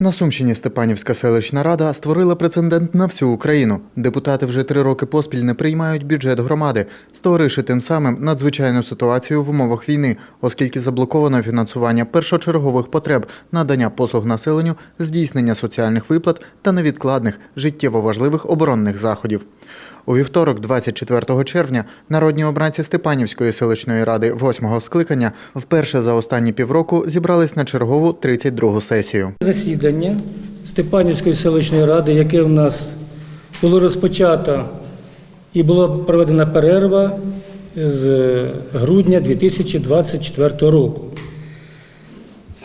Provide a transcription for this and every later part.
На Сумщині Степанівська селищна рада створила прецедент на всю Україну. Депутати вже три роки поспіль не приймають бюджет громади, створивши тим самим надзвичайну ситуацію в умовах війни, оскільки заблоковано фінансування першочергових потреб, надання послуг населенню, здійснення соціальних виплат та невідкладних життєво важливих оборонних заходів. У вівторок, 24 червня, народні обранці Степанівської селищної ради 8-го скликання вперше за останні півроку зібрались на чергову 32-гу сесію. Засідання Степанівської селищної ради, яке в нас було розпочато і була проведена перерва з грудня 2024 року.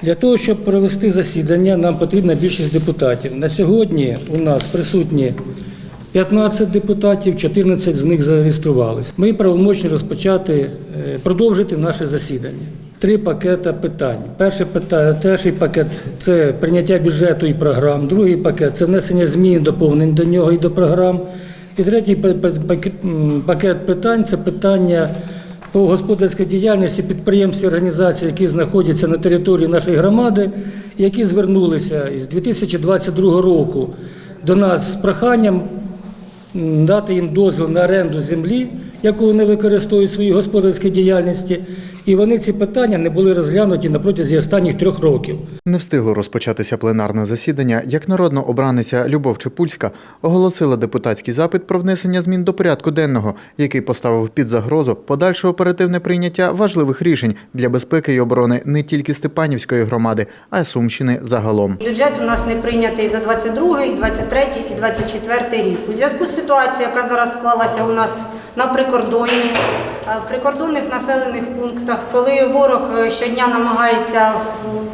Для того, щоб провести засідання, нам потрібна більшість депутатів. На сьогодні у нас присутні 15 депутатів, 14 з них зареєструвалися. Ми правомочні розпочати, е, продовжити наше засідання. Три пакета питань. Перший, пита- перший пакет це прийняття бюджету і програм. Другий пакет це внесення змін, доповнень до нього і до програм. І третій па- па- пакет, питань це питання по господарській діяльності підприємств і організацій, які знаходяться на території нашої громади, які звернулися із 2022 року до нас з проханням дати їм дозвіл на оренду землі, яку вони використовують в своїй господарській діяльності. І вони ці питання не були розглянуті на протязі останніх трьох років. Не встигло розпочатися пленарне засідання, як народна обраниця Любов Чепульська оголосила депутатський запит про внесення змін до порядку денного, який поставив під загрозу подальше оперативне прийняття важливих рішень для безпеки і оборони не тільки Степанівської громади, а й Сумщини загалом. Бюджет у нас не прийнятий за 22, 23 і 24 рік. У зв'язку з ситуацією, яка зараз склалася у нас на прикордонні, в прикордонних населених пунктах, коли ворог е, щодня намагається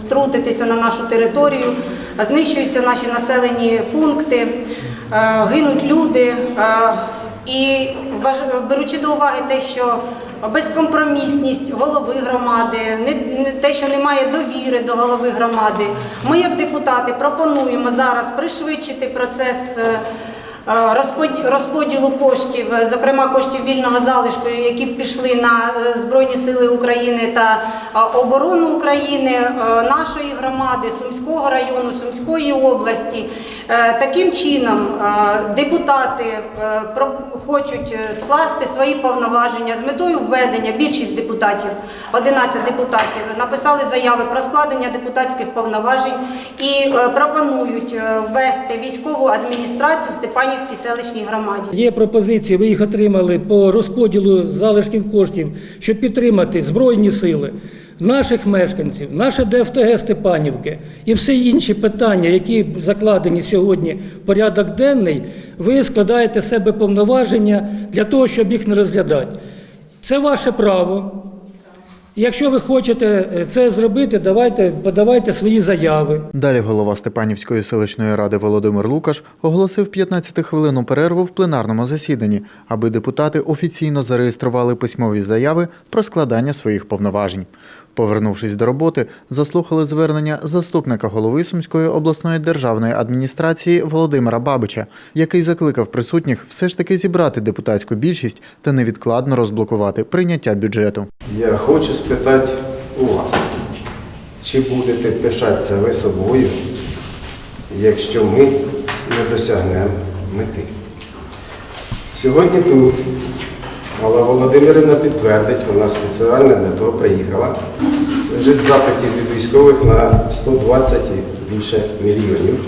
втрутитися на нашу територію, знищуються наші населені пункти, е, гинуть люди. е, І беручи до уваги те, що безкомпромісність голови громади, не те, що немає довіри до голови громади, ми, як депутати, пропонуємо зараз пришвидшити процес. Е, Розподілу коштів, е, зокрема коштів вільного залишку, які пішли на е, Збройні Сили України та оборону України, нашої громади, Сумського району, Сумської області. Е, Таким чином е, депутати е, хочуть скласти свої повноваження з метою введення. Більшість депутатів, 11 депутатів, написали заяви про складення депутатських повноважень і пропонують ввести військову адміністрацію в Степанівській селищній громаді. Є пропозиції, ви їх отримали по розподілу залишків коштів, щоб підтримати Збройні сили, наших мешканців, наше ДФТГ Степанівки і всі інші питання, які закладені сьогодні в порядок денний, ви складаєте себе повноваження для того, щоб їх не розглядати. Це ваше право. Якщо ви хочете е, це зробити, давайте подавайте свої заяви. Далі голова Степанівської селищної ради Володимир Лукаш оголосив 15-хвилинну перерву в пленарному засіданні, аби депутати офіційно зареєстрували письмові заяви про складання своїх повноважень. Повернувшись до роботи, заслухали звернення заступника голови Сумської обласної державної адміністрації Володимира Бабича, який закликав присутніх все ж таки зібрати депутатську більшість та невідкладно розблокувати прийняття бюджету. Я хочу спитати у вас, чи будете пишатися ви собою, якщо ми не досягнемо мети? Сьогодні тут Алла Володимирівна підтвердить, вона спеціально для того приїхала. Лежить запитів від військових на 120 і більше мільйонів.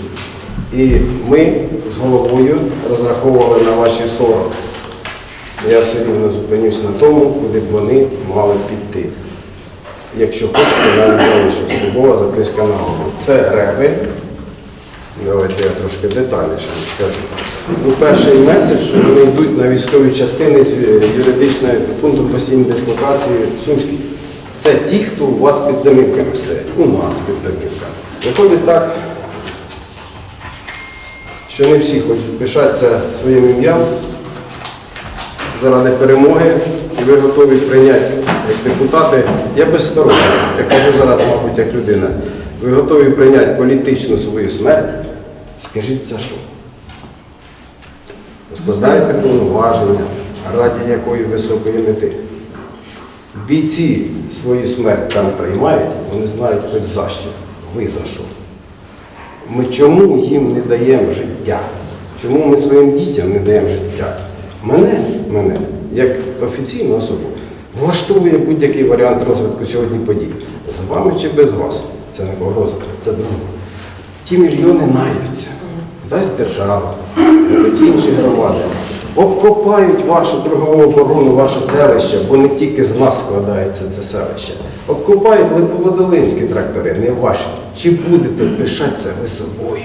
І ми з головою розраховували на ваші 40. Я все рівно зупинюсь на тому, куди б вони мали піти. Якщо хочете, навіть раніше службова записка на голову. Це реби. Давайте я трошки детальніше скажу. Ну, перший меседж, що вони йдуть на військові частини з е, юридичного пункту постійної дислокації Сумський. Це ті, хто у вас під домівками стоять. У нас під домівками. Виходить так, що не всі хочуть пишатися своїм ім'ям заради перемоги, і ви готові прийняти як депутати, я безсторонній, я кажу зараз, мабуть, як людина, ви готові прийняти політичну свою смерть, скажіть за що? Складаєте повноваження, раді якої високої мети. Бійці свою смерть там приймають, вони знають хоч за що, ви за що. Ми чому їм не даємо життя? Чому ми своїм дітям не даємо життя? Мене, мене, як офіційну особу, влаштовує будь-який варіант розвитку сьогодні подій. З вами чи без вас. Це не погроза, це друге. Ті мільйони наймуться, дасть держава, дадуть інші громади. Обкопають вашу торгову оборону, ваше селище, бо не тільки з нас складається це селище. Обкопають липоводолинські трактори, не ваші. Чи будете пишатися ви собою?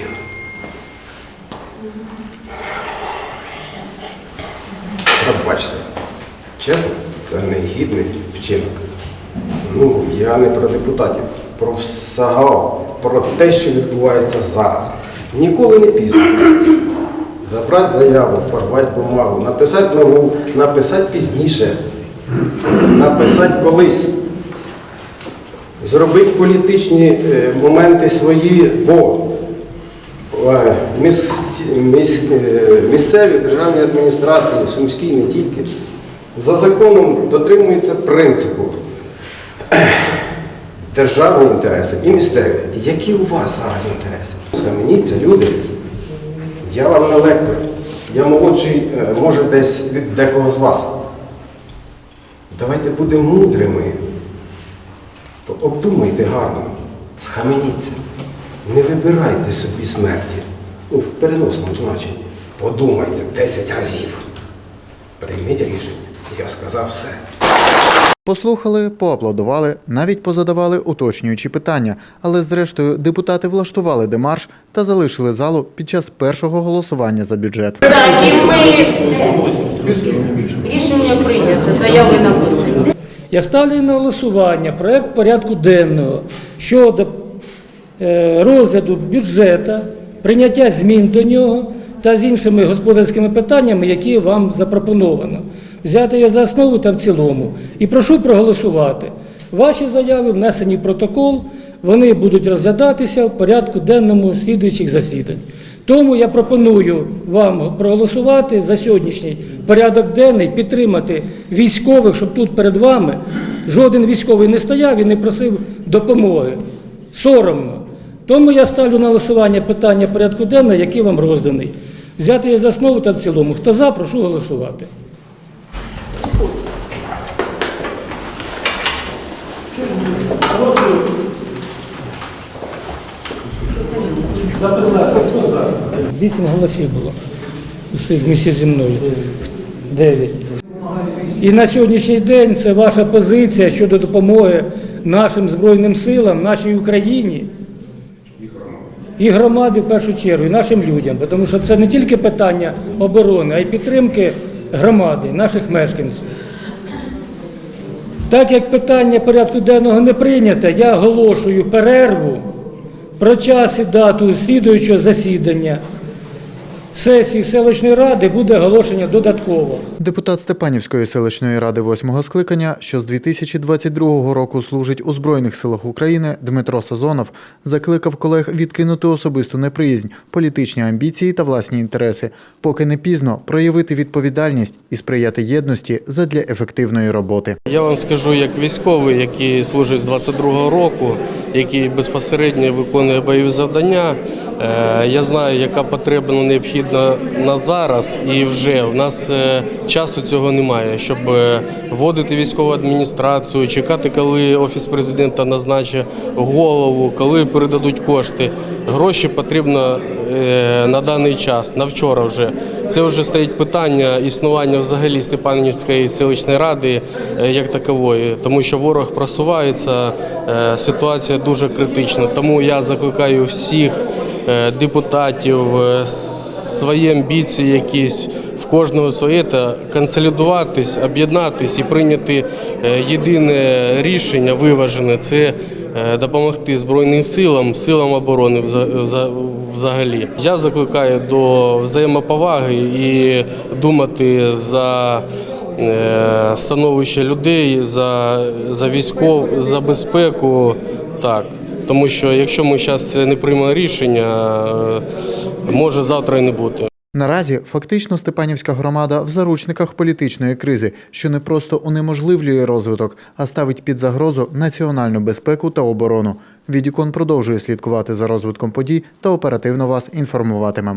Пробачте, чесно, це негідний вчинок. Ну, я не про депутатів, про САГАО, про те, що відбувається зараз. Ніколи не пізно. Забрати заяву, порвати бумагу, написати нову, написати пізніше, написати колись. Зробити політичні е, моменти свої, бо е, е, місцеві державні адміністрації, сумські не тільки, законом дотримуються принципу державні інтереси і місцеві. Які у вас зараз інтереси? Схаменіться, люди. Я вам не лектор. Я молодший, е, може, десь від декого з вас. Давайте будемо мудрими. Обдумайте гарно, схаменіться. Не вибирайте собі смерті. Ну, в переносному значенні. Подумайте 10 разів. Прийміть рішення. Я сказав все. Послухали, поаплодували, навіть позадавали уточнюючі питання, але зрештою депутати влаштували демарш та залишили залу під час першого голосування за бюджет. Так, і ми рішення прийнято, заяви написані. Я ставлю на голосування проект порядку денного щодо е, розгляду бюджету, прийняття змін до нього та з іншими господарськими питаннями, які вам запропоновано. Взяти його за основу та в цілому. І прошу проголосувати. Ваші заяви внесені в протокол, вони будуть розглядатися в порядку денному слідуючих засідань. Тому я пропоную вам проголосувати за сьогоднішній порядок денний, підтримати військових, щоб тут перед вами жоден військовий не стояв і не просив допомоги. Соромно. Тому я ставлю на голосування питання порядку денного, який вам розданий. Взяти його за основу та в цілому. Хто за, прошу голосувати. Прошу записати. Хто за? Вісім голосів було. Усі вмісті зі мною. Дев'ять. І на сьогоднішній день це ваша позиція щодо допомоги нашим Збройним силам, нашій Україні. І громаді в першу чергу, і нашим людям, тому що це не тільки питання оборони, а й підтримки громади, наших мешканців. Так як питання порядку денного не прийнято, я оголошую перерву про час і дату слідуючого засідання сесії селищної ради буде оголошення додатково. Депутат Степанівської селищної ради восьмого скликання, що з 2022 року служить у Збройних силах України, Дмитро Сазонов закликав колег відкинути особисту неприязнь, політичні амбіції та власні інтереси, поки не пізно проявити відповідальність і сприяти єдності задля ефективної роботи. Я вам скажу, як військовий, який служить з 22-го року, який безпосередньо виконує бойові завдання. Е, Я знаю, яка потреба необхідна на зараз, і вже в нас е, часу цього немає, щоб е, вводити військову адміністрацію, чекати, коли офіс президента назначить голову, коли передадуть кошти. Гроші потрібно на даний час, на вчора вже. Це вже стоїть питання існування взагалі Степанівської селищної ради як такової, тому що ворог просувається, ситуація дуже критична. Тому я закликаю всіх депутатів е, свої амбіції якісь. В кожного своє та консолідуватись, об'єднатись і прийняти е, єдине рішення виважене це е, допомогти Збройним силам, силам оборони вза- вза- взагалі. Я закликаю до взаємоповаги і думати за е, становище людей, за, за військов, за безпеку. Так. Тому що якщо ми зараз не приймемо рішення, е, може завтра і не бути. Наразі фактично Степанівська громада в заручниках політичної кризи, що не просто унеможливлює розвиток, а ставить під загрозу національну безпеку та оборону. Відікон продовжує слідкувати за розвитком подій та оперативно вас інформуватимемо.